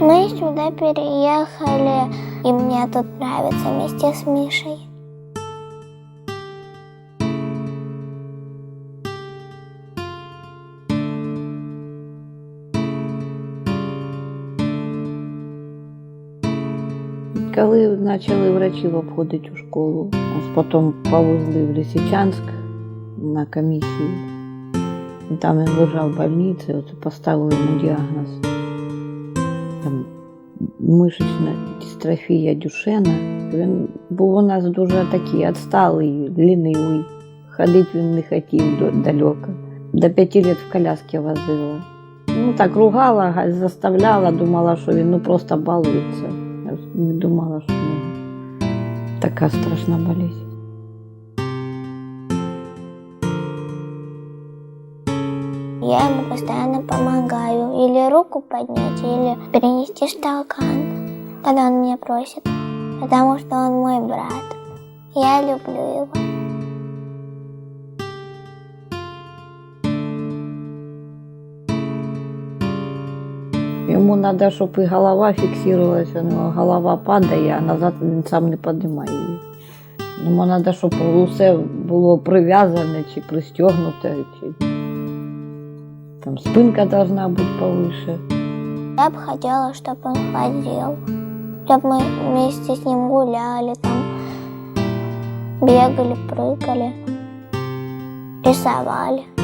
Мы сюда переехали, и мне тут нравится вместе с Мишей. Коли почали врачів обходити у школу, нас потім повезли в Лисичанськ на комісію. Там він лежав в больниці, от поставили йому діагноз. Там мишечна дистрофія Дюшена. Він був у нас дуже такий відсталий, лінивий. Ходити він не хотів до- далеко. До п'яти років в коляскі возила. Ну так ругала, га- заставляла, думала, що він ну просто балується. Я не думала, що в нього така страшна болезнь. Я ему постоянно помогаю. Или руку поднять, или перенести стакан, когда он меня просит. Потому что он мой брат. Я люблю его. Йому треба, щоб і голова фіксувалася, у нього голова падає, а назад він сам не піднімає її. Йому треба, щоб усе було прив'язане чи пристегнуте, чи там спинка должна бути повише. Я бы хотела, чтобы он ходил. Чтобы мы вместе с ним гуляли, там бегали, прыгали, рисовали.